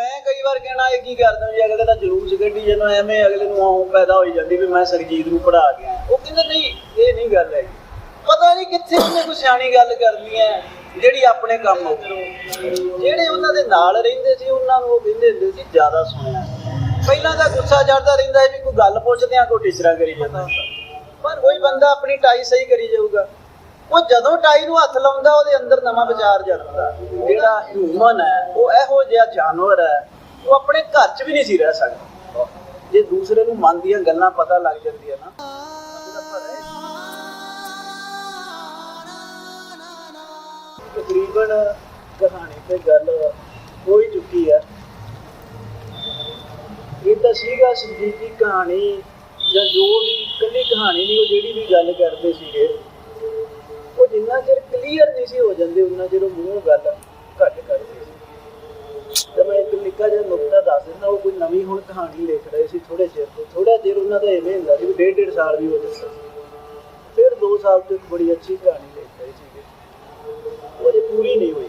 ਮੈਂ ਕਈ ਵਾਰ ਕਹਿਣਾ, ਇਹ ਕੀ ਕਰਦਾ ਜੀ ਅਗਲੇ ਦਾ ਜਲੂਸ ਗੱਡੀ ਜਦੋਂ ਐਵੇਂ ਅਗਲੇ ਨੂੰ ਆਉਂ ਪੈਦਾ ਹੋਈ ਜਾਂਦੀ ਵੀ ਮੈਂ ਸਰਜੀਤ ਨੂੰ ਪੜਾ ਗਿਆ ਉਹ ਕਹਿੰਦਾ, ਨਹੀਂ, ਇਹ ਨਹੀਂ ਗੱਲ ਹੈਗੀ। ਪਤਾ ਨਹੀਂ ਕਿੱਥੇ ਉਹਨੇ ਕੋਈ ਸਿਆਣੀ ਗੱਲ ਕਰਨੀ ਹੈ, ਜਿਹੜੀ ਆਪਣੇ ਕੰਮ ਆਊ। ਜਿਹੜੇ ਉਹਨਾਂ ਦੇ ਨਾਲ ਰਹਿੰਦੇ ਸੀ, ਉਹਨਾਂ ਨੂੰ ਉਹ ਕਹਿੰਦੇ ਹੁੰਦੇ ਸੀ, ਜ਼ਿਆਦਾ ਸੁਣਿਆ। ਪਹਿਲਾਂ ਤਾਂ ਗੁੱਸਾ ਚੜਦਾ ਰਹਿੰਦਾ ਸੀ ਵੀ ਕੋਈ ਗੱਲ ਪੁੱਛਦੇ ਆ, ਕੋਈ ਟੀਚਰਾਂ ਕਰੀ ਜਾਂਦਾ। ਪਰ ਕੋਈ ਬੰਦਾ ਆਪਣੀ ਟਾਈ ਸਹੀ ਕਰੀ ਜਾਊਗਾ। ਉਹ ਜਦੋਂ ਟਾਈ ਨੂੰ ਹੱਥ ਲਾਉਂਦਾ, ਉਹਦੇ ਅੰਦਰ ਨਵਾਂ ਵਿਚਾਰ ਜਨਮਦਾ। ਜਿਹੜਾ ਹਿਊਮਨ ਹੈ, ਉਹ ਇਹੋ ਜਿਹਾ ਜਾਨਵਰ ਹੈ, ਉਹ ਆਪਣੇ ਘਰ 'ਚ ਵੀ ਨਹੀਂ ਸੀ ਰਹਿ ਸਕਦਾ। ਜੇ ਦੂਸਰੇ ਨੂੰ ਮਨ ਦੀਆਂ ਗੱਲਾਂ ਪਤਾ ਲੱਗ ਜਾਂਦੀਆਂ ਨਾ, ਤਕਰੀਬਨ ਕਹਾਣੀ ਤੇ ਗੱਲ ਹੋ ਹੀ ਚੁੱਕੀ ਹੈ। ਇਹ ਤਾਂ ਸੀਗਾ ਸੰਜੀਤ ਕਹਾਣੀ, ਜਾਂ ਜੋ ਵੀ ਇਕੱਲੀ ਕਹਾਣੀ ਨਹੀਂ, ਉਹ ਜਿਹੜੀ ਵੀ ਗੱਲ ਕਰਦੇ ਸੀਗੇ। ਜਿੰਨਾ ਚਿਰ ਕਲੀਅਰ ਨਹੀਂ ਸੀ ਹੋ ਜਾਂਦੇ, ਉਹਨਾਂ ਚਿਰ ਉਹ ਮੂੰਹ ਗੱਲ ਘੱਟ ਕਰਦੇ ਸੀ। ਤੇ ਮੈਂ ਇੱਕ ਨਿੱਕਾ ਜਿਹਾ ਨੁਕਤਾ ਦੱਸ ਦਿੰਦਾ, ਉਹ ਕੋਈ ਨਵੀਂ ਹੁਣ ਕਹਾਣੀ ਲਿਖ ਰਹੇ ਸੀ ਥੋੜੇ ਚਿਰ ਤੋਂ। ਥੋੜਾ ਚਿਰ ਉਹਨਾਂ ਦਾ ਐਵੇਂ ਹੁੰਦਾ ਸੀ ਵੀ ਡੇਢ ਡੇਢ ਸਾਲ ਵੀ ਹੋ ਜਾਂਦਾ ਸੀ। ਫਿਰ 2 ਸਾਲ ਤੋਂ ਬੜੀ ਅੱਛੀ ਕਹਾਣੀ ਲਿਖ ਰਹੇ ਸੀਗੇ। ਉਹ ਪੂਰੀ ਨਹੀਂ ਹੋਈ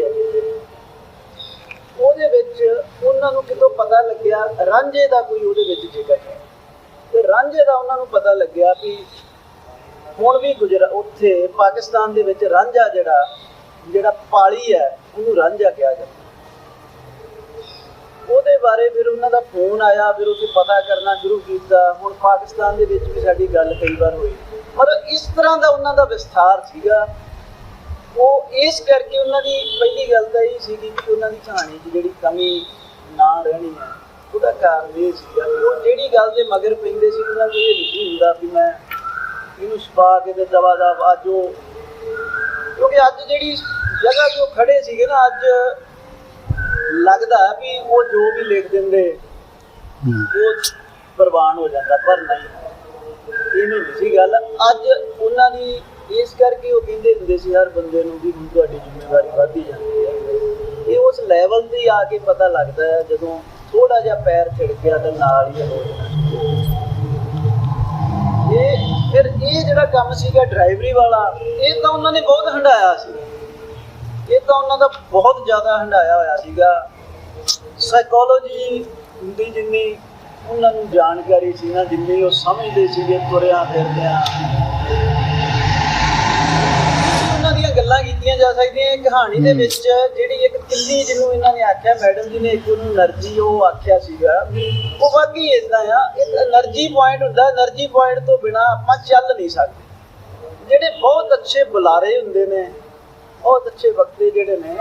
ਹੈ ਕਿਤੇ ਉਹਦੇ ਵਿੱਚ ਉਹਨਾਂ ਨੂੰ ਕਿਤੋਂ ਪਤਾ ਲੱਗਿਆ, ਰਾਂਝੇ ਦਾ ਕੋਈ ਉਹਦੇ ਵਿੱਚ ਜ਼ਿਕਰ ਹੈ ਤੇ ਰਾਂਝੇ ਦਾ ਉਹਨਾਂ ਨੂੰ ਪਤਾ ਲੱਗਿਆ ਵੀ ਹੁਣ ਵੀ ਗੁਜਰਾ ਉੱਥੇ ਪਾਕਿਸਤਾਨ ਦੇ ਵਿੱਚ ਰਾਂਝਾ ਜਿਹੜਾ ਜਿਹੜਾ ਪਾਲੀ ਹੈ, ਉਹਨੂੰ ਰਾਂਝਾ ਕਿਹਾ ਜਾਂਦਾ। ਉਹਦੇ ਬਾਰੇ ਫਿਰ ਉਹਨਾਂ ਦਾ ਫੋਨ ਆਇਆ, ਫਿਰ ਉਹ ਪਤਾ ਕਰਨਾ ਸ਼ੁਰੂ ਕੀਤਾ। ਹੁਣ ਪਾਕਿਸਤਾਨ ਦੇ ਵਿੱਚ ਵੀ ਸਾਡੀ ਗੱਲ ਕਈ ਵਾਰ ਹੋਈ। ਪਰ ਇਸ ਤਰ੍ਹਾਂ ਦਾ ਉਹਨਾਂ ਦਾ ਵਿਸਥਾਰ ਸੀਗਾ। ਉਹ ਇਸ ਕਰਕੇ ਉਹਨਾਂ ਦੀ ਪਹਿਲੀ ਗੱਲ ਤਾਂ ਇਹ ਸੀਗੀ ਕਿ ਉਹਨਾਂ ਦੀ ਕਹਾਣੀ ਦੀ ਜਿਹੜੀ ਕਮੀ ਨਾ ਰਹਿਣੀ ਹੈ, ਉਹਦਾ ਕਾਰਨ ਇਹ ਸੀਗਾ ਉਹ ਜਿਹੜੀ ਗੱਲ ਦੇ ਮਗਰ ਪੈਂਦੇ ਸੀ, ਉਹਨਾਂ ਨੂੰ ਇਹ ਨਹੀਂ ਹੁੰਦਾ ਵੀ ਮੈਂ ਇਹਨੂੰ ਛਪਾ ਕੇ ਤੇ ਦਵਾ ਦਾ ਅੱਜ ਉਹ ਕਿਉਂਕਿ ਅੱਜ ਜਿਹੜੀ ਜਗ੍ਹਾ ਤੇ ਖੜੇ ਸੀਗੇ ਨਾ ਅੱਜ ਲੱਗਦਾ ਵੀ ਉਹ ਜੋ ਵੀ ਲਿਖ ਦਿੰਦੇ ਉਹ ਕੁਰਬਾਨ ਹੋ ਜਾਂਦਾ ਪਰ ਨਹੀਂ। ਇਹ ਨਹੀਂ ਸੀ ਗੱਲ। ਅੱਜ ਉਹਨਾਂ ਦੀ ਇਸ ਕਰਕੇ ਉਹ ਕਹਿੰਦੇ ਹੁੰਦੇ ਸੀ ਹਰ ਬੰਦੇ ਨੂੰ ਵੀ ਹੁਣ ਤੁਹਾਡੀ ਜ਼ਿੰਮੇਵਾਰੀ ਵਧਦੀ ਜਾਂਦੀ ਹੈ। ਇਹ ਉਸ ਲੈਵਲ ਤੇ ਆ ਕੇ ਪਤਾ ਲੱਗਦਾ ਹੈ ਜਦੋਂ ਥੋੜਾ ਜਿਹਾ ਪੈਰ ਛਿੜਕਿਆ ਤੇ ਨਾਲ ਹੀ ਹੋ ਜਾਂਦਾ। ਇਹ ਫਿਰ ਇਹ ਜਿਹੜਾ ਕੰਮ ਸੀਗਾ ਡਰਾਈਵਰੀ ਵਾਲਾ, ਇਹ ਤਾਂ ਉਹਨਾਂ ਨੇ ਬਹੁਤ ਹੰਡਾਇਆ ਸੀ। ਇਹ ਤਾਂ ਉਹਨਾਂ ਦਾ ਬਹੁਤ ਜ਼ਿਆਦਾ ਹੰਡਾਇਆ ਹੋਇਆ ਸੀਗਾ। ਸਾਈਕੋਲੋਜੀ ਦੀ ਜਿੰਨੀ, ਉਹਨਾਂ ਨੂੰ ਜਾਣਕਾਰੀ ਸੀ ਨਾ, ਜਿੰਨੀ ਉਹ ਸਮਝਦੇ ਸੀਗੇ ਤੁਰਿਆ ਫਿਰਦਿਆਂ। ਉਹਨਾਂ ਦੀਆਂ ਗੱਲਾਂ ਦਿੱਤੀਆਂ ਜਾ ਸਕਦੀਆਂ ਇਹ ਕਹਾਣੀ ਦੇ ਵਿੱਚ ਜਿਹੜੀ ਇੱਕ ਕਿੱਲੀ ਜਿਹਨੂੰ ਇਹਨਾਂ ਨੇ ਆਖਿਆ ਮੈਡਮ ਜੀ ਨੇ ਇੱਕ ਉਹਨੂੰ એનર્ਜੀ ਉਹ ਆਖਿਆ ਸੀਗਾ। ਉਹ ਵਾਕਈ ਇਦਾਂ ਆ ਇੱਕ એનર્ਜੀ ਪੁਆਇੰਟ ਹੁੰਦਾ એનર્ਜੀ ਪੁਆਇੰਟ ਤੋਂ ਬਿਨਾ ਆਪਾਂ ਚੱਲ ਨਹੀਂ ਸਕਦੇ। ਜਿਹੜੇ ਬਹੁਤ ਅੱਛੇ ਬੁਲਾਰੇ ਹੁੰਦੇ ਨੇ ਬਹੁਤ ਅੱਛੇ ਵਕਤੇ ਜਿਹੜੇ ਨੇ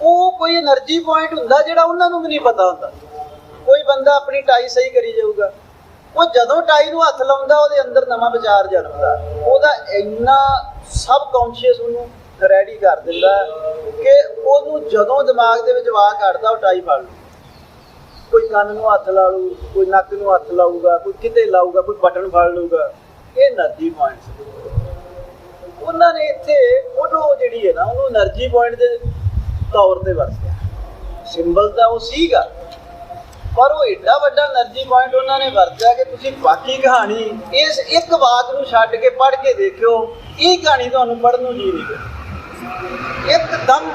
ਉਹ ਕੋਈ એનર્ਜੀ ਪੁਆਇੰਟ ਹੁੰਦਾ ਜਿਹੜਾ ਉਹਨਾਂ ਨੂੰ ਵੀ ਨਹੀਂ ਪਤਾ ਹੁੰਦਾ। ਕੋਈ ਬੰਦਾ ਆਪਣੀ ਟਾਈ ਸਹੀ ਕਰੀ ਜਾਊਗਾ। ਉਹ ਜਦੋਂ ਟਾਈ ਨੂੰ ਹੱਥ ਲਾਉਂਦਾ ਉਹਦੇ ਅੰਦਰ ਨਵਾਂ ਵਿਚਾਰ ਜਨਮਦਾ। ਉਹਦਾ ਇੰਨਾ ਸਬ ਕੌਨਸ਼ੀਅਸ ਉਹਨੂੰ ਰੈਡੀ ਕਰ ਦਿੰਦਾ ਕਿ ਉਹਨੂੰ ਜਦੋਂ ਦਿਮਾਗ ਦੇ ਵਿੱਚ ਵਾਹ ਕੱਢਦਾ, ਉਹ ਟਾਈ ਫੜ ਲੂ ਕੋਈ ਕੰਨ ਨੂੰ ਹੱਥ ਲਾ ਲੂ ਕੋਈ ਨੱਕ ਨੂੰ ਹੱਥ ਲਾਊਗਾ, ਕੋਈ ਕਿਤੇ ਲਾਊਗਾ, ਕੋਈ ਬਟਨ ਫੜ ਲੂਗਾ ਇਹ ਨਰਜੀ ਸੀ। ਉਹਨਾਂ ਨੇ ਇੱਥੇ ਉਹ ਜਿਹੜੀ ਹੈ ਨਾ, ਉਹਨੂੰ એનર્ਜੀ ਪੁਆਇੰਟ ਦੇ ਤੌਰ ਤੇ ਵਰਤਿਆ। ਸਿੰਬਲ ਤਾਂ ਉਹ ਸੀਗਾ। ਪਰ ਉਹ ਏਡਾ ਵੱਡਾ એનર્ਜੀ ਪੁਆਇੰਟ ਉਹਨਾਂ ਨੇ ਵਰਤਿਆ ਕਿ ਤੁਸੀਂ ਬਾਕੀ ਕਹਾਣੀ ਇਸ ਇੱਕ ਵਾਕ ਨੂੰ ਛੱਡ ਕੇ ਪੜ੍ਹ ਕੇ ਦੇਖਿਓ। ਇਹ ਕਹਾਣੀ ਤੁਹਾਨੂੰ ਪੜਨ ਨੂੰ ਜੀ ਨਹੀਂ ਕਰਦਾ। ਇੱਕਦਮ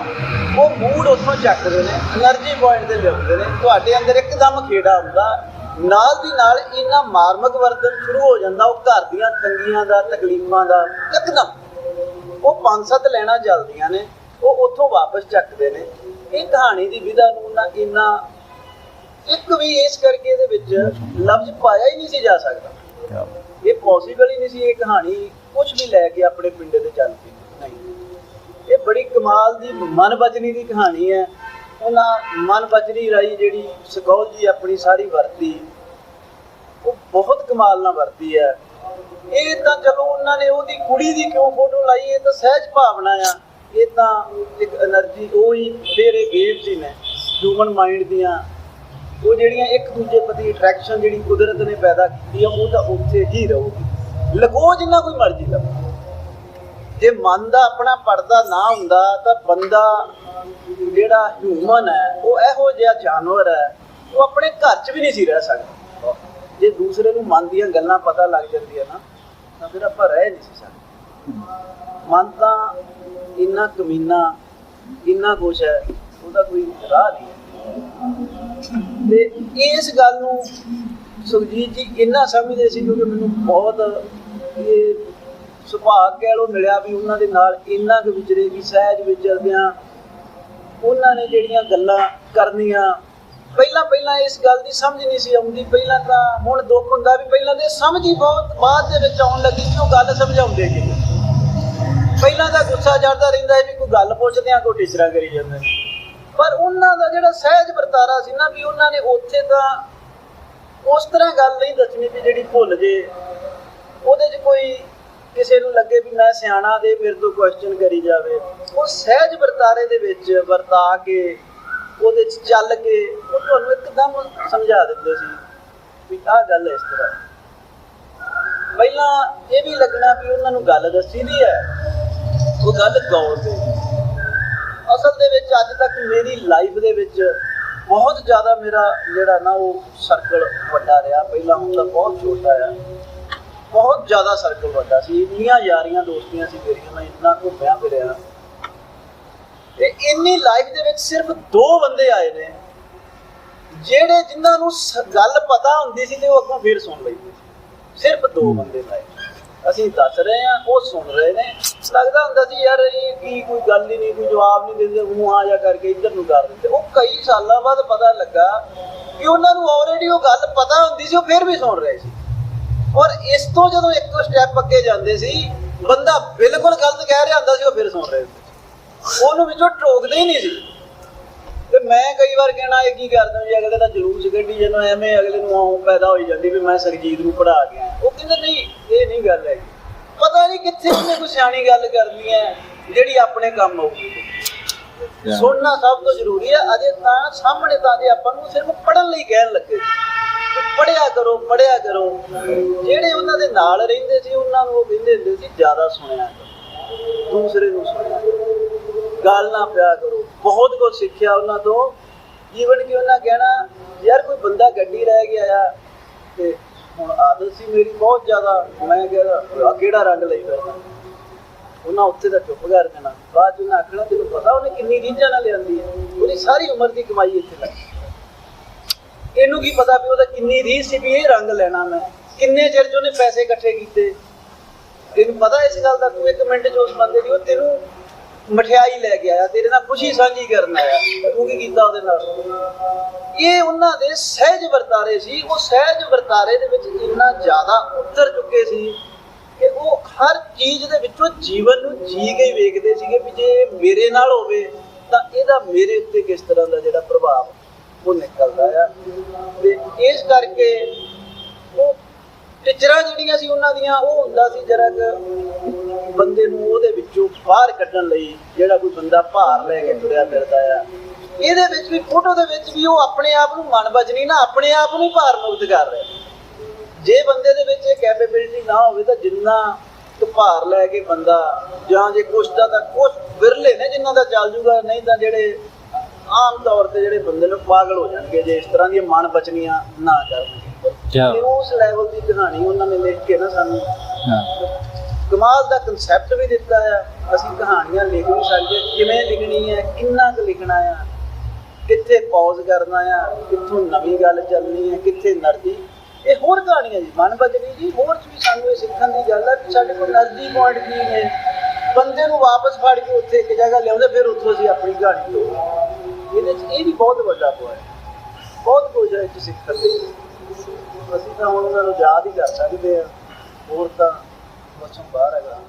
ਉਹ ਮੂਡ ਉੱਥੋਂ ਚੱਕਦੇ ਨੇ એનર્ਜੀ ਪੁਆਇੰਟ ਤੇ ਲਿਆਉਂਦੇ ਨੇ ਤੁਹਾਡੇ ਅੰਦਰ ਇੱਕਦਮ ਖੇੜਾ ਹੁੰਦਾ। ਨਾਲ ਦੀ ਨਾਲ ਇਹਨਾਂ ਮਾਰਮਕ ਵਰਤਨ ਸ਼ੁਰੂ ਹੋ ਜਾਂਦਾ ਉਹ ਘਰ ਦੀਆਂ ਤੰਗੀਆਂ ਦਾ ਤਕਲੀਫਾਂ ਦਾ ਇੱਕਦਮ। ਉਹ ਪੰਜ ਸੱਤ ਲੈਣਾ ਚੱਲਦੀਆਂ ਨੇ ਉਹ ਉੱਥੋਂ ਵਾਪਸ ਚੱਕਦੇ ਨੇ। ਇਹ ਕਹਾਣੀ ਦੀ ਵਿਧਾ ਨੂੰ ਨਾ ਇੰਨਾ ਇੱਕ ਵੀ ਇਸ ਕਰਕੇ ਇਹਦੇ ਵਿੱਚ ਲਫ਼ਜ਼ ਪਾਇਆ ਹੀ ਨਹੀਂ ਸੀ ਜਾ ਸਕਦਾ। ਇਹ ਪੋਸੀਬਲ ਹੀ ਨਹੀਂ ਸੀ ਇਹ ਕਹਾਣੀ ਕੁਝ ਵੀ ਲੈ ਕੇ ਆਪਣੇ ਪਿੰਡ ਦੇ ਚੱਲ ਕੇ ਬੜੀ ਕਮਾਲ ਦੀ ਮਨਬਚਨੀ ਦੀ ਕਹਾਣੀ ਹੈ। ਉਹਨਾਂ ਮਨਬਚਨੀ ਰਾਈ ਜਿਹੜੀ ਸਗੋਲ ਜੀ ਆਪਣੀ ਸਾਰੀ ਵਰਤੀ, ਉਹ ਬਹੁਤ ਕਮਾਲ ਨਾਲ ਵਰਤੀ ਹੈ। ਇਹ ਤਾਂ ਚਲੋ ਉਹਨਾਂ ਨੇ ਉਹਦੀ ਕੁੜੀ ਦੀ ਕਿਉਂ ਫੋਟੋ ਲਾਈ, ਇਹ ਤਾਂ ਸਹਿਜ ਭਾਵਨਾ ਆ। ਇਹ ਤਾਂ ਇੱਕ એનર્ਜੀ, ਉਹ ਹੀ ਫਿਰ ਇਹ ਵੇਵਸ ਹੀ ਨੇ ਹਿਊਮਨ ਮਾਈਂਡ ਦੀਆਂ। ਉਹ ਜਿਹੜੀਆਂ ਇੱਕ ਦੂਜੇ ਪ੍ਰਤੀ ਅਟਰੈਕਸ਼ਨ ਜਿਹੜੀ ਕੁਦਰਤ ਨੇ ਪੈਦਾ ਕੀਤੀ ਆ, ਉਹ ਤਾਂ ਉੱਥੇ ਹੀ ਰਹੂਗੀ। ਲਗੋ ਜਿੰਨਾ ਕੋਈ ਮਰਜ਼ੀ ਲਗੋ ਜੇ ਮਨ ਦਾ ਆਪਣਾ ਪਰਦਾ ਨਾ ਹੁੰਦਾ ਤਾਂ ਬੰਦਾ ਜਿਹੜਾ ਹਿਊਮਨ ਹੈ, ਉਹ ਇਹੋ ਜਿਹਾ ਜਾਨਵਰ ਹੈ, ਉਹ ਆਪਣੇ ਘਰ 'ਚ ਵੀ ਨਹੀਂ ਸੀ ਰਹਿ ਸਕਦਾ। ਜੇ ਦੂਸਰੇ ਨੂੰ ਮਨ ਦੀਆਂ ਗੱਲਾਂ ਪਤਾ ਲੱਗ ਜਾਂਦੀਆਂ ਨਾ, ਤਾਂ ਫਿਰ ਆਪਾਂ ਰਹਿ ਨਹੀਂ ਸੀ ਸਕਦੇ। ਮਨ ਤਾਂ ਇੰਨਾ ਕਮੀਨਾ ਇੰਨਾ ਕੁਛ ਹੈ, ਉਹਦਾ ਕੋਈ ਰਾਹ ਨਹੀਂ ਹੈ। ਤੇ ਇਸ ਗੱਲ ਨੂੰ ਸੁਖਜੀਤ ਜੀ ਇੰਨਾ ਸਮਝਦੇ ਸੀ ਕਿਉਂਕਿ ਮੈਨੂੰ ਬਹੁਤ ਇਹ ਸੁਭਾਗ ਕਹਿ ਲੋ ਮਿਲਿਆ ਵੀ ਉਹਨਾਂ ਦੇ ਨਾਲ ਇੰਨਾ ਕੁ ਵਿਚਰੇ ਵੀ ਸਹਿਜ ਵਿਚਰਦਿਆਂ ਉਹਨਾਂ ਨੇ ਜਿਹੜੀਆਂ ਗੱਲਾਂ ਕਰਨੀਆਂ, ਪਹਿਲਾਂ ਪਹਿਲਾਂ ਇਸ ਗੱਲ ਦੀ ਸਮਝ ਨਹੀਂ ਸੀ ਆਉਂਦੀ। ਪਹਿਲਾਂ ਤਾਂ ਹੁਣ ਦੁੱਖ ਹੁੰਦਾ ਵੀ ਪਹਿਲਾਂ ਤੇ ਸਮਝ ਹੀ ਬਹੁਤ ਬਾਅਦ ਦੇ ਵਿੱਚ ਆਉਣ ਲੱਗੀ ਕਿ ਉਹ ਗੱਲ ਸਮਝਾਉਂਦੇ ਕਿ ਪਹਿਲਾਂ ਤਾਂ ਗੁੱਸਾ ਚੜਦਾ ਰਹਿੰਦਾ ਵੀ ਕੋਈ ਗੱਲ ਪੁੱਛਦੇ ਆ, ਕੋਈ ਟੀਚਰਾਂ ਕਰੀ ਜਾਂਦਾ ਪਰ ਉਹਨਾਂ ਦਾ ਜਿਹੜਾ ਸਹਿਜ ਵਰਤਾਰਾ ਸੀ ਨਾ ਵੀ ਉਹਨਾਂ ਨੇ ਉੱਥੇ ਤਾਂ ਉਸ ਤਰ੍ਹਾਂ ਗੱਲ ਨਹੀਂ ਦੱਸਣੀ ਵੀ ਜਿਹੜੀ ਭੁੱਲ ਜੇ। ਉਹਦੇ 'ਚ ਕੋਈ ਕਿਸੇ ਨੂੰ ਲੱਗੇ ਵੀ ਮੈਂ ਸਿਆਣਾ ਦੇ ਮੇਰੇ ਤੋਂ ਕੁਐਸਚਨ ਕਰੀ ਜਾਵੇ। ਉਹ ਸਹਿਜ ਵਰਤਾਰੇ ਦੇ ਵਿੱਚ ਵਰਤਾ ਕੇ, ਉਹਦੇ 'ਚ ਚੱਲ ਕੇ ਉਹ ਤੁਹਾਨੂੰ ਇੱਕਦਮ ਸਮਝਾ ਦਿੰਦੇ ਸੀ ਵੀ ਆਹ ਗੱਲ ਇਸ ਤਰ੍ਹਾਂ ਪਹਿਲਾਂ ਇਹ ਵੀ ਲੱਗਣਾ ਵੀ ਉਹਨਾਂ ਨੂੰ ਗੱਲ ਦੱਸੀ ਦੀ ਹੈ, ਉਹ ਗੱਲ ਗੌਰ ਦੇ। ਅਸਲ ਦੇ ਵਿੱਚ ਅੱਜ ਤੱਕ ਮੇਰੀ ਲਾਈਫ ਦੇ ਵਿੱਚ ਬਹੁਤ ਜ਼ਿਆਦਾ ਮੇਰਾ ਜਿਹੜਾ ਨਾ ਉਹ ਸਰਕਲ ਵੱਡਾ ਰਿਹਾ। ਪਹਿਲਾਂ ਹੁਣ ਤਾਂ ਬਹੁਤ ਛੋਟਾ ਆ। ਬਹੁਤ ਜ਼ਿਆਦਾ ਸਰਕਲ ਵੱਡਾ ਸੀ। ਇੰਨੀਆਂ ਯਾਰੀਆਂ ਦੋਸਤੀਆਂ ਸੀ ਮੇਰੀਆਂ ਮੈਂ ਇੰਨਾ ਘੁੰਮਿਆ ਫਿਰਿਆ। ਤੇ ਇੰਨੀ ਲਾਈਫ ਦੇ ਵਿੱਚ ਸਿਰਫ ਦੋ ਬੰਦੇ ਆਏ ਨੇ ਜਿਹੜੇ ਜਿਨ੍ਹਾਂ ਨੂੰ ਗੱਲ ਪਤਾ ਹੁੰਦੀ ਸੀ ਤੇ ਉਹ ਅੱਗੋਂ ਫੇਰ ਸੁਣ ਲੈਂਦੇ ਸੀ। ਸਿਰਫ ਦੋ ਬੰਦੇ ਆਏ। ਅਸੀਂ ਦੱਸ ਰਹੇ ਆ ਉਹ ਸੁਣ ਰਹੇ ਨੇ। ਲੱਗਦਾ ਹੁੰਦਾ ਸੀ ਯਾਰ ਇਹ ਕੀ ਕੋਈ ਗੱਲ ਹੀ ਨਹੀਂ ਕੋਈ ਜਵਾਬ ਨਹੀਂ ਦਿੰਦੇ ਮੂੰਹ ਆ ਜਾ ਕਰਕੇ ਇੱਧਰ ਨੂੰ ਕਰ ਦਿੰਦੇ। ਉਹ ਕਈ ਸਾਲਾਂ ਬਾਅਦ ਪਤਾ ਲੱਗਾ ਕਿ ਉਹਨਾਂ ਨੂੰ ਆਲਰੇਡੀ ਉਹ ਗੱਲ ਪਤਾ ਹੁੰਦੀ ਸੀ ਉਹ ਫਿਰ ਵੀ ਸੁਣ ਰਹੇ ਸੀ। ਔਰ ਇਸ ਤੋਂ ਜਦੋਂ ਇੱਕ ਸਟੈਪ ਅੱਗੇ ਜਾਂਦੇ ਸੀ ਬੰਦਾ ਬਿਲਕੁਲ ਗਲਤ ਕਹਿ ਰਿਹਾ ਹੁੰਦਾ ਸੀ ਉਹ ਫਿਰ ਸੁਣ ਰਹੇ ਸੀ। ਉਹਨੂੰ ਵਿੱਚੋਂ ਟੋਕਦੇ ਹੀ ਨਹੀਂ ਸੀ। ਤੇ ਮੈਂ ਕਈ ਵਾਰ ਕਹਿਣਾ ਇਹ ਕੀ ਕਰਦਾ ਜੀ ਅਗਲੇ ਦਾ ਜਲੂਸ ਕੱਢੀ ਜਦੋਂ ਐਵੇਂ ਅਗਲੇ ਨੂੰ ਆਉਂ ਪੈਦਾ ਹੋਈ ਜਾਂਦੀ ਵੀ ਮੈਂ ਸਰਜੀਤ ਨੂੰ ਪੜਾ ਗਿਆ ਉਹ ਕਹਿੰਦੇ ਨਹੀਂ ਇਹ ਨਹੀਂ ਗੱਲ ਹੈਗੀ। ਪਤਾ ਨਹੀਂ ਕਿੱਥੇ ਉਹਨੇ ਕੋਈ ਸਿਆਣੀ ਗੱਲ ਕਰਨੀ ਹੈ ਜਿਹੜੀ ਆਪਣੇ ਕੰਮ ਆਊਗੀ। ਸੁਣਨਾ ਸਭ ਤੋਂ ਜ਼ਰੂਰੀ ਹੈ। ਅਜੇ ਤਾਂ ਸਾਹਮਣੇ ਤਾਂ ਜੇ ਆਪਾਂ ਨੂੰ ਸਿਰਫ ਪੜਨ ਲਈ ਕਹਿਣ ਲੱਗੇ। ਪੜਿਆ ਕਰੋ ਪੜਿਆ ਕਰੋ। ਜਿਹੜੇ ਉਹਨਾਂ ਦੇ ਨਾਲ ਰਹਿੰਦੇ ਸੀ, ਉਹਨਾਂ ਨੂੰ ਉਹ ਕਹਿੰਦੇ ਹੁੰਦੇ ਸੀ, ਜ਼ਿਆਦਾ ਸੁਣਿਆ ਕਰੋ, ਦੂਸਰੇ ਨੂੰ ਸੁਣਿਆ ਗੱਲ ਨਾ ਪਿਆ ਕਰੋ। ਬਹੁਤ ਕੁਝ ਸਿੱਖਿਆ ਉਹਨਾਂ ਤੋਂ। ਈਵਨ ਕਿ ਉਹਨਾਂ ਕਹਿਣਾ, ਯਾਰ, ਕੋਈ ਬੰਦਾ ਗੱਡੀ ਰਹਿ ਗਿਆ ਆ ਤੇ ਹੁਣ ਆਦਤ ਸੀ ਮੇਰੀ ਬਹੁਤ ਜ਼ਿਆਦਾ। ਮੈਂ ਕਿਹਾ ਆਹ ਕਿਹੜਾ ਰੰਗ ਲਈ ਫਿਰਦਾ? ਉਹਨਾਂ ਉੱਥੇ ਦਾ ਚੁੱਪ ਕਰ ਦੇਣਾ। ਬਾਅਦ ਚ ਉਹਨਾਂ ਆਖਣਾ, ਤੈਨੂੰ ਪਤਾ ਉਹਨੇ ਕਿੰਨੀ ਰੀਝਾਂ ਨਾਲ ਲਿਆਂਦੀ ਹੈ। ਉਹਦੀ ਸਾਰੀ ਉਮਰ ਦੀ ਕਮਾਈ ਇੱਥੇ ਲੱਗੀ। ਇਹਨੂੰ ਕੀ ਪਤਾ ਵੀ ਉਹਦਾ ਕਿੰਨੀ ਰੀਸ ਸੀ ਵੀ ਇਹ ਰੰਗ ਲੈਣਾ ਮੈਂ? ਕਿੰਨੇ ਚਿਰ ਚ ਉਹਨੇ ਪੈਸੇ ਇਕੱਠੇ ਕੀਤੇ? ਤੈਨੂੰ ਪਤਾ ਇਸ ਗੱਲ ਦਾ? ਤੂੰ ਇੱਕ ਮਿੰਟ ਚ ਉਸ ਬੰਦੇ ਦੀ ਉਹ ਤੈਨੂੰ ਮਠਿਆਈ ਲੈ ਕੇ ਆਇਆ, ਤੇਰੇ ਨਾਲ ਖੁਸ਼ੀ ਸਾਂਝੀ ਕਰਨ ਆਇਆ। ਤੂੰ ਕੀ ਕੀਤਾ ਉਹਦੇ ਨਾਲ? ਇਹ ਉਹਨਾਂ ਦੇ ਸਹਿਜ ਵਰਤਾਰੇ ਸੀ। ਉਹ ਸਹਿਜ ਵਰਤਾਰੇ ਦੇ ਵਿੱਚ ਇੰਨਾ ਜ਼ਿਆਦਾ ਉਤਰ ਚੁੱਕੇ ਸੀ ਕਿ ਉਹ ਹਰ ਚੀਜ਼ ਦੇ ਵਿੱਚੋਂ ਜੀਵਨ ਨੂੰ ਜੀ ਕੇ ਵੇਖਦੇ ਸੀਗੇ ਵੀ ਜੇ ਮੇਰੇ ਨਾਲ ਹੋਵੇ, ਤਾਂ ਇਹਦਾ ਮੇਰੇ ਉੱਤੇ ਕਿਸ ਤਰ੍ਹਾਂ ਦਾ ਜਿਹੜਾ ਪ੍ਰਭਾਵ ਉਹ ਨਿਕਲਦਾ ਆ। ਤੇ ਇਸ ਕਰਕੇ ਉਹ ਟੀਚਰਾਂ ਜਿਹੜੀਆਂ ਸੀ ਉਹਨਾਂ ਦੀਆਂ, ਉਹ ਹੁੰਦਾ ਸੀ ਜਰਾ ਬੰਦੇ ਨੂੰ ਉਹਦੇ ਵਿੱਚੋਂ ਬਾਹਰ ਕੱਢਣ ਲਈ ਜਿਹੜਾ ਕੋਈ ਬੰਦਾ ਭਾਰ ਲੈ ਕੇ ਤੁਰਿਆ ਫਿਰਦਾ ਆ। ਇਹਦੇ ਵਿੱਚ ਵੀ, ਫੋਟੋ ਦੇ ਵਿੱਚ ਵੀ ਉਹ ਆਪਣੇ ਆਪ ਨੂੰ ਮਨ ਬਚਣੀ ਨਾ, ਆਪਣੇ ਆਪ ਨੂੰ ਭਾਰ ਮੁਕਤ ਕਰ ਰਿਹਾ। ਜੇ ਬੰਦੇ ਦੇ ਵਿੱਚ ਇਹ ਕੈਪੇਬਿਲਿਟੀ ਨਾ ਹੋਵੇ ਤਾਂ ਜਿੰਨਾ ਕੁ ਭਾਰ ਲੈ ਕੇ ਬੰਦਾ ਜਾਂ ਜੇ ਕੁਛ ਦਾ ਤਾਂ ਕੁਛ ਵਿਰਲੇ ਨੇ ਜਿਨ੍ਹਾਂ ਦਾ ਚੱਲ ਜੂਗਾ, ਨਹੀਂ ਤਾਂ ਜਿਹੜੇ ਆਮ ਤੌਰ ਤੇ ਜਿਹੜੇ ਬੰਦੇ ਨੂੰ ਪਾਗਲ ਹੋ ਜਾਣਗੇ ਜੇ ਇਸ ਤਰ੍ਹਾਂ ਦੀਆਂ ਮਨ ਬਚਨੀਆਂ ਨਾ ਕਰਨਗੇ। ਕਿਆ? ਤੇ ਉਸ ਲੈਵਲ ਦੀ ਕਹਾਣੀ ਉਹਨਾਂ ਨੇ ਲਿਖ ਕੇ ਨਾ ਸਾਨੂੰ ਕਮਾਲ ਦਾ ਕਨਸੈਪਟ ਵੀ ਦਿੱਤਾ ਆ। ਅਸੀਂ ਕਹਾਣੀਆਂ ਲਿਖ ਵੀ ਸਕਦੇ ਕਿਵੇਂ ਲਿਖਣੀ ਹੈ ਕਿੰਨਾ ਕੁ ਲਿਖਣਾ ਆ ਕਿੱਥੇ ਪੌਜ਼ ਕਰਨਾ ਆ ਕਿੱਥੋਂ ਨਵੀਂ ਗੱਲ ਚੱਲਣੀ ਹੈ ਕਿੱਥੇ ਨਰਜੀ ਇਹ ਹੋਰ ਕਹਾਣੀਆਂ ਜੀ ਮਨ ਬਚਨੀ ਜੀ ਹੋਰ ਵੀ ਸਾਨੂੰ ਇਹ ਸਿੱਖਣ ਦੀ ਗੱਲ ਹੈ ਕਿ ਸਾਡੇ ਕੋਲ ਨਰਜੀ ਪੁਆਇੰਟ ਕੀ ਨੇ। ਬੰਦੇ ਨੂੰ ਵਾਪਸ ਫੜ ਕੇ ਉੱਥੇ ਇੱਕ ਜਗ੍ਹਾ ਲਿਆਉਂਦੇ ਫਿਰ ਉੱਥੋਂ ਅਸੀਂ ਆਪਣੀ ਕਹਾਣੀ ਤੋਂ ਇਹਦੇ ਚ ਇਹ ਵੀ ਬਹੁਤ ਵੱਡਾ ਪੁਆਇੰਟ ਬਹੁਤ ਕੁਝ ਹੈ ਇਹ 'ਚ ਸਿੱਖਣ ਲਈ ਅਸੀਂ ਤਾਂ ਹੁਣ ਉਹਨਾਂ ਨੂੰ ਯਾਦ ਹੀ ਕਰ ਸਕਦੇ ਆ ਹੋਰ ਤਾਂ ਬਸੋਂ ਬਾਹਰ ਹੈਗਾ।